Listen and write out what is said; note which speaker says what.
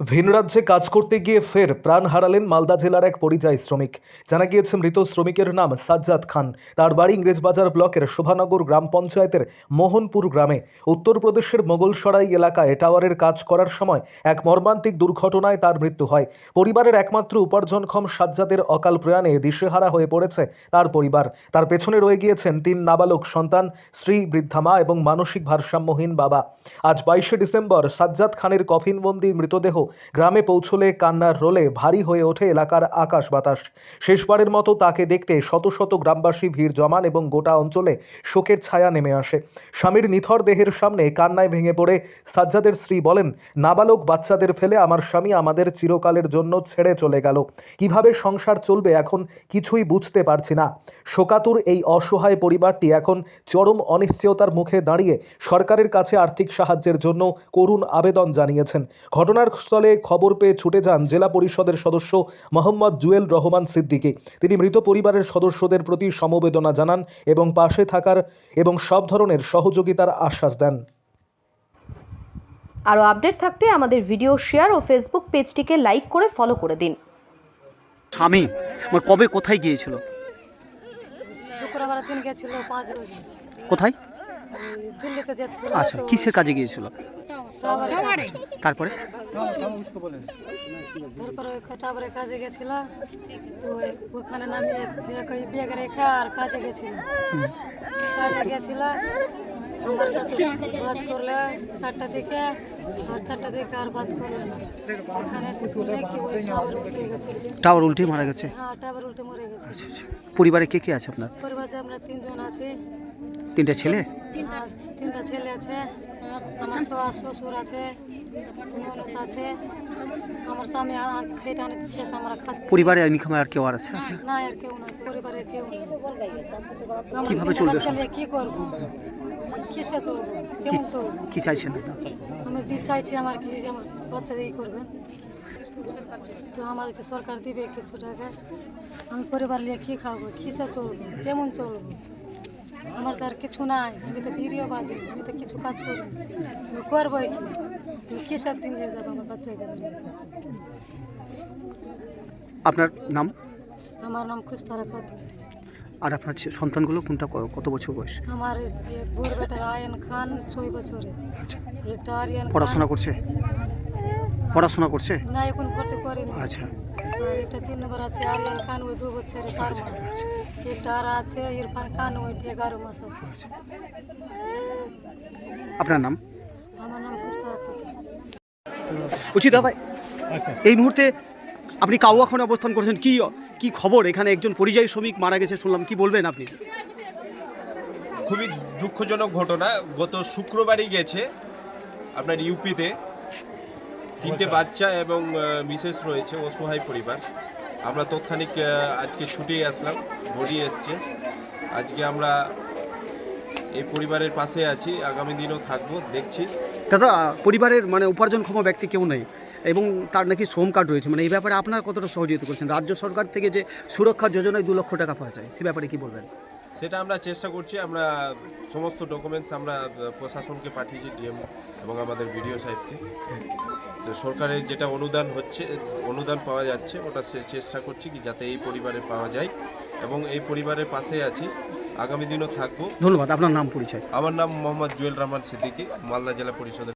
Speaker 1: ভিন রাজ্যে কাজ করতে গিয়ে ফের প্রাণ হারালেন মালদা জেলার এক পরিযায়ী শ্রমিক। জানা গিয়েছে, মৃত শ্রমিকের নাম সাজ্জাদ খান। তার বাড়ি ইংরেজবাজার ব্লকের শোভানগর গ্রাম পঞ্চায়েতের মোহনপুর গ্রামে। উত্তরপ্রদেশের মোগলসরাই এলাকায় টাওয়ারের কাজ করার সময় এক মর্মান্তিক দুর্ঘটনায় তার মৃত্যু হয়। পরিবারের একমাত্র উপার্জনক্ষম সাজ্জাদের অকাল প্রয়াণে দিশেহারা হয়ে পড়েছে তার পরিবার। তার পেছনে রয়ে গিয়েছেন তিন নাবালক সন্তান, স্ত্রী, বৃদ্ধা মা এবং মানসিক ভারসাম্যহীন বাবা। আজ বাইশে ডিসেম্বর সাজ্জাদ খানের কফিনবন্দি মৃতদেহ গ্রামে পৌঁছলে কান্নার রোলে ভারী হয়ে ওঠে এলাকার আকাশ বাতাস। শেষবারের মতো তাকে দেখতে শত শত গ্রামবাসী ভিড় জমান এবং গোটা অঞ্চলে শোকের ছায়া নেমে আসে। স্বামীর নিথর দেহের সামনে কান্নায় ভেঙে পড়ে সাজ্জাদের স্ত্রী বলেন, নাবালক বাচ্চাদের ফেলে আমার স্বামী আমাদের চিরকালের জন্য ছেড়ে চলে গেল। কীভাবে সংসার চলবে এখন কিছুই বুঝতে পারছি না। শোকাতুর এই অসহায় পরিবারটি এখন চরম অনিশ্চয়তার মুখে দাঁড়িয়ে সরকারের কাছে আর্থিক সাহায্যের জন্য করুণ আবেদন জানিয়েছেন। ঘটনার স্থলে খবর পেয়ে ছুটে যান জেলা পরিষদের সদস্য মোহাম্মদ জুয়েল রহমান সিদ্দিকী। তিনি মৃত পরিবারের সদস্যদের প্রতি সমবেদনা জানান এবং পাশে থাকার এবং সব ধরনের সহযোগিতার আশ্বাস দেন।
Speaker 2: আরও আপডেট থাকতে আমাদের ভিডিও শেয়ার ও ফেসবুক পেজটিকে লাইক করে ফলো করে দিন।
Speaker 3: স্বামী মানে কবে কোথায় গিয়েছিল?
Speaker 4: শুক্রবার দিন গেছিল পাঁচ রোজ।
Speaker 3: কোথায়?
Speaker 4: দিল্লিতে
Speaker 3: আচ্ছা কিসের কাজে গিয়েছিল? তারপরে?
Speaker 4: তারপরে ওই কাজে গেছিল। তো ওখানে নামিয়ে দিয়ে ব্যাগ রেখে আর কাজে গেছিল। কাজে গেছিল। আমার সাথে বাদ করলে চারটা দিকে আর চারটা দিকে আর বাদ করল না। এখানে এসে শুনলে কি ওই টাওয়ার উঠে গেছে।
Speaker 3: টাওয়ার উল্টে মারা গেছে।
Speaker 4: হ্যাঁ টাওয়ার উল্টে মরে গেছে।
Speaker 3: আচ্ছা আচ্ছা। পরিবারে কে কে আছে আপনার?
Speaker 4: পরিবারে আমরা তিনজন আছি।
Speaker 3: তিনটা ছেলে?
Speaker 4: আর তিনটা ছেলে আছে আমার শ্বশুর শ্বশুর আছে ননদ আছে। আমার স্বামী আ- খেটে আনে দিচ্ছে আমরা খাচ্ছি
Speaker 3: পরিবারে ইনকামে আর কেউ আর আছে? আপনার?
Speaker 4: না আর কেউ নাই পরিবারে কেউ নেই। আমরা
Speaker 3: কীভাবে চলবে
Speaker 4: কি করব? কিসে চলবো? কেমন চলবো?
Speaker 3: কি চাইছেন?
Speaker 4: আমি দি চাইছি আমার কি আমার বাচ্চা ই করবে তো আমাকে সরকার দিবে কিছু টাকা আমি পরিবার নিয়ে কি খাব? কিসে চলবো? কেমন চলবো? আমার তো আর কিছু নাই আমি তো ভিডিও বাদি আমি তো কিছু কাজ করি। আমি করব কি তুমি কিসের দিন নিয়ে যাব আমার বাচ্চাকে?
Speaker 3: আপনার নাম?
Speaker 4: আমার নাম খুশতারা খাতুন
Speaker 3: আর আপনার সন্তানগুলো কোনটা কত বছর বয়স?
Speaker 4: আমার এই বেটা আয়ন খান ছয় বছরে
Speaker 3: আচ্ছা।
Speaker 4: একটা আরিয়ান
Speaker 3: পড়াশোনা করছে? পড়াশোনা করছে?
Speaker 4: না এখন ভর্তি করিনি
Speaker 3: আচ্ছা।
Speaker 4: আর একটা তিন নম্বর আছে আরিয়ান খান ওই দু বছরে চার মাস। একটা আর আছে ইরফান খান ওই এগারো মাস আছে।
Speaker 3: আচ্ছা আপনার নাম?
Speaker 4: আমার নাম
Speaker 3: বলছি দাদা এই মুহূর্তে আপনি কাউয়াখানে অবস্থান করছেন কি কি খবর? এখানে একজন পরিযায়ী শ্রমিক মারা গেছে শুনলাম কি বলবেন আপনি?
Speaker 5: খুবই দুঃখজনক ঘটনা। গত শুক্রবারই গেছে আপনার ইউপিতে। তিনটে বাচ্চা এবং মিসেস রয়েছে অসহায় পরিবার। আমরা তৎক্ষণিক আজকে ছুটে আসলাম বডি এসছে। আজকে আমরা এই পরিবারের পাশে আছি আগামী দিনও থাকব দেখছি।
Speaker 3: দাদা পরিবারের মানে উপার্জনক্ষম ব্যক্তি কেউ নেই এবং তার নাকি শ্রম কার্ড রয়েছে। মানে এই ব্যাপারে আপনার কতটা সহযোগিতা করছেন? রাজ্য সরকার থেকে যে সুরক্ষা যোজনায় দু লক্ষ টাকা পাওয়া যায় সে ব্যাপারে কি বলবেন?
Speaker 5: সেটা আমরা চেষ্টা করছি আমরা সমস্ত ডকুমেন্টস আমরা প্রশাসনকে পাঠিয়েছি ডিএম এবং আমাদের বিডিও সাহেবকে। তো সরকারের যেটা অনুদান হচ্ছে অনুদান পাওয়া যাচ্ছে ওটা সে চেষ্টা করছি কি যাতে এই পরিবারে পাওয়া যায় এবং এই পরিবারের পাশে আছি। আগামী দিনও থাকব।
Speaker 3: ধন্যবাদ আপনার নাম পরিচয়।
Speaker 5: আমার নাম মোহাম্মদ জুয়েল রহমান সিদ্দিকী মালদা জেলা পরিষদের।